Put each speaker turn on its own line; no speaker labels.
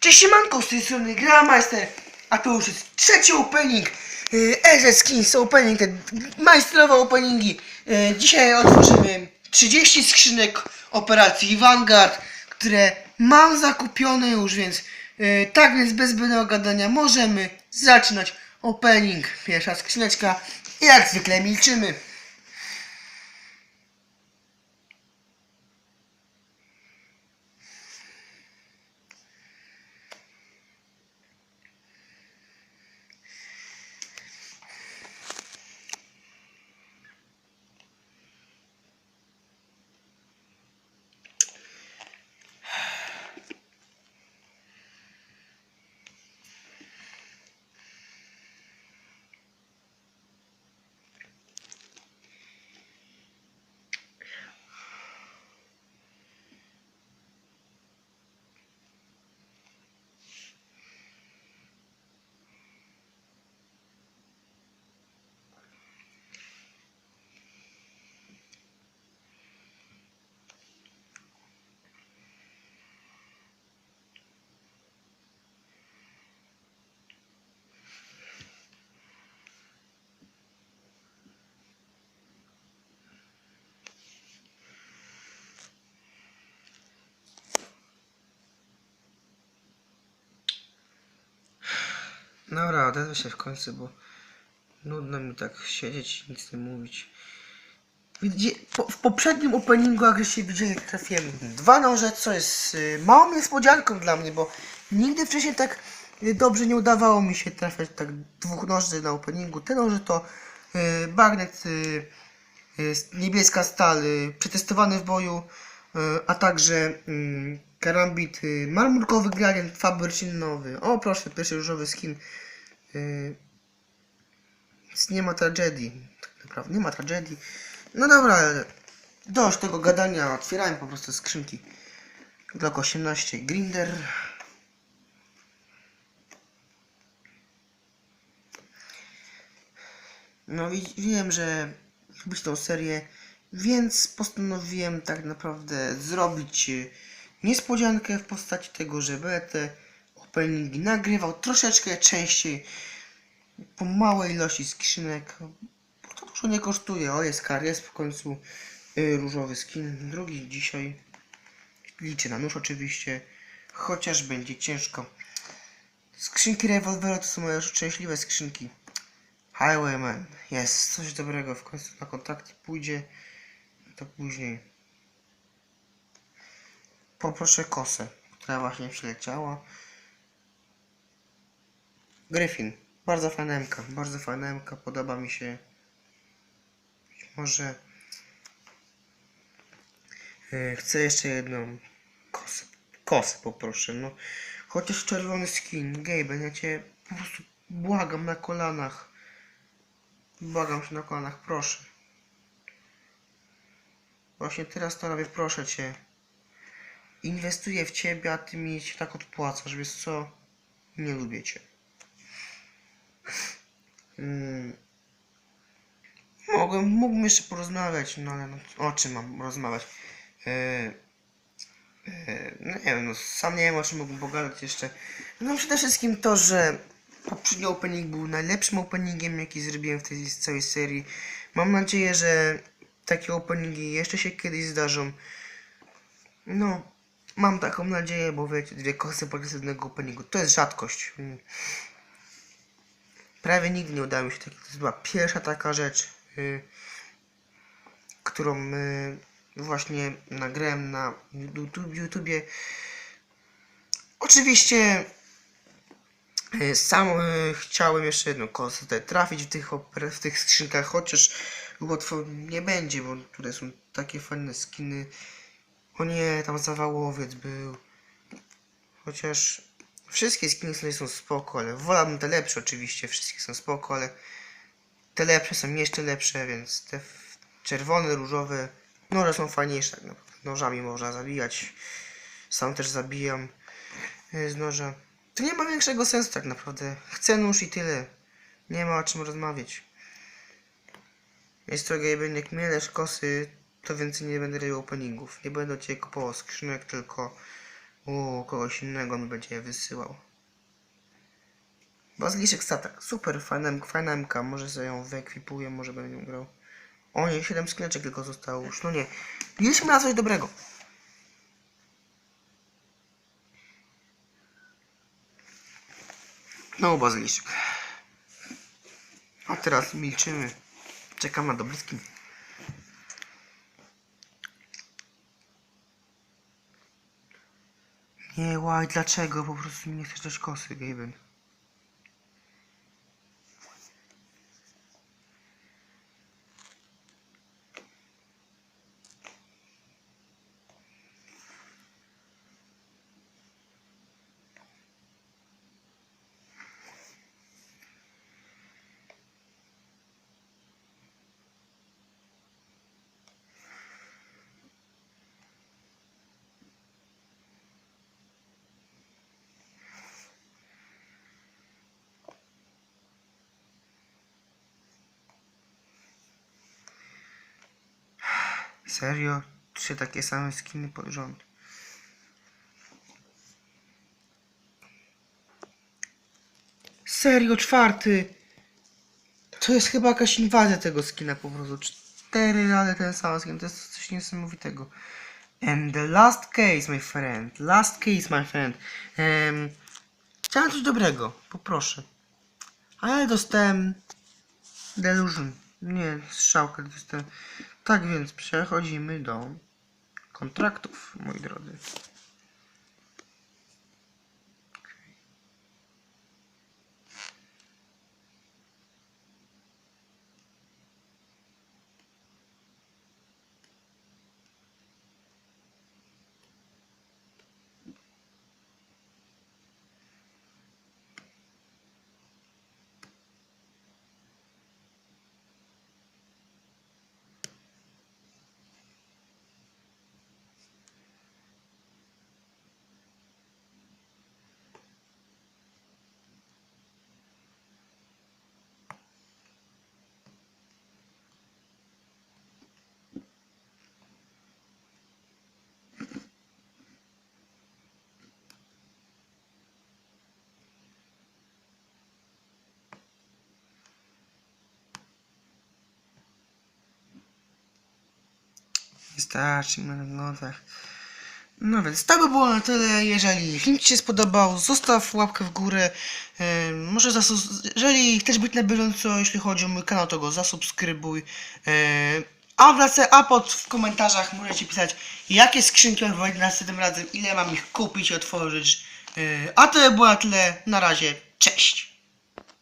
Cześć siemanko, z tej strony Grandmaster, a to już jest trzeci opening yy, RZ Skins opening, te majstrowe openingi. Yy, dzisiaj otworzymy 30 skrzynek operacji Vanguard, które mam zakupione już, więc yy, tak więc bez zbędnego gadania możemy zaczynać opening. Pierwsza skrzyneczka, jak zwykle milczymy. Dobra, odezwę się w końcu, bo nudno mi tak siedzieć i nic nie mówić. Po, w poprzednim openingu, jak żeście widzieli, trafiłem dwa noże, co jest y, małą niespodzianką dla mnie, bo nigdy wcześniej tak y, dobrze nie udawało mi się trafiać tak dwóch noży na openingu. Te noże to y, bagnet, y, y, niebieska stal, y, przetestowany w boju, a także y, karambit, y, marmurkowy gradient, fabercin nowy. O proszę, pierwszy różowy skin. Y, więc nie ma tragedii. Tak naprawdę, nie ma tragedii. No dobra, dość tego gadania. Otwierałem po prostu skrzynki. Glock 18 Grinder. No wiem, że lubić tą serię, więc postanowiłem tak naprawdę zrobić e, niespodziankę w postaci tego, że będę te openingi nagrywał troszeczkę częściej po małej ilości skrzynek. Bo to dużo nie kosztuje. O, jest kar, jest w końcu y, różowy skin. Drugi dzisiaj. Liczę na nóż oczywiście. Chociaż będzie ciężko. Skrzynki rewolweru to są moje szczęśliwe skrzynki. Highwayman. Jest coś dobrego. W końcu na kontakty pójdzie. To później. Poproszę kosę, która właśnie przyleciała. Gryfin. Bardzo fanemka, bardzo fanemka, podoba mi się. Może yy, chcę jeszcze jedną kosę. Kosę poproszę, no. Chociaż czerwony skin, Gaben, ja cię po prostu błagam na kolanach. Błagam się na kolanach, proszę. Właśnie teraz to robię, proszę cię. Inwestuję w ciebie, a ty mi się tak odpłacasz, wiesz co? Nie lubię cię. Mm. Mogłem, mógłbym jeszcze porozmawiać, no ale no, o czym mam rozmawiać? E, e, no nie wiem, no sam nie wiem o czym mógłbym pogadać jeszcze. No przede wszystkim to, że poprzedni opening był najlepszym openingiem jaki zrobiłem w tej całej serii. Mam nadzieję, że takie openingi jeszcze się kiedyś zdarzą. No, mam taką nadzieję, bo wiecie, dwie kosy podczas jednego openingu to jest rzadkość. Mm. Prawie nigdy nie udało mi się takiego. To była pierwsza taka rzecz, y, którą y, właśnie nagrałem na YouTube, YouTubie. Oczywiście y, sam y, chciałem jeszcze jedną kosę tutaj trafić w tych, w tych skrzynkach, chociaż łatwo nie będzie, bo tutaj są takie fajne skiny. O nie, tam zawałowiec był. Chociaż wszystkie skiny sobie są spoko, ale wolałbym te lepsze oczywiście, wszystkie są spoko, ale te lepsze są jeszcze lepsze, więc te czerwone, różowe, noże są fajniejsze. tak. Nożami można zabijać. Sam też zabijam y, z noża. To nie ma większego sensu tak naprawdę. Chcę nóż i tyle. Nie ma o czym rozmawiać. Jest to Gaben, jak mielesz kosy, to więcej nie będę robił openingów. Nie będę cię kupował skrzynek, tylko O, kogoś innego mi będzie wysyłał. Bazyliszek statek. Super, fajna, fajna MK. Może sobie ją wyekwipuję, może będę nią grał. O nie, 7 skrzyneczek tylko zostało już. No nie. Mieliśmy na coś dobrego. No, bazyliszek. A teraz milczymy. Czekam na dobry skin. Nie, łaj, dlaczego? Po prostu nie chcesz dać kosy, Gaben. Serio? Trzy takie same skiny pod rząd. Serio, czwarty! To jest chyba jakaś inwazja tego skina po prostu. Cztery razy ten sam skin, to jest coś niesamowitego. And the last case, my friend. Last case, my friend. Um, chciałem coś dobrego, poproszę. Ale dostałem Delusion. Nie, strzałkę dostałem. Tak więc przechodzimy do kontraktów, moi drodzy. Wystarczy mi na nogach. No więc to by było na tyle. Jeżeli film Ci się spodobał, zostaw łapkę w górę. Em, może zasus- jeżeli chcesz być na bieżąco, jeśli chodzi o mój kanał, to go zasubskrybuj. Em, a wracę, a pod w komentarzach możecie pisać, jakie skrzynki wywalić następnym razem, ile mam ich kupić i otworzyć. A to by było na tyle. Na razie, cześć!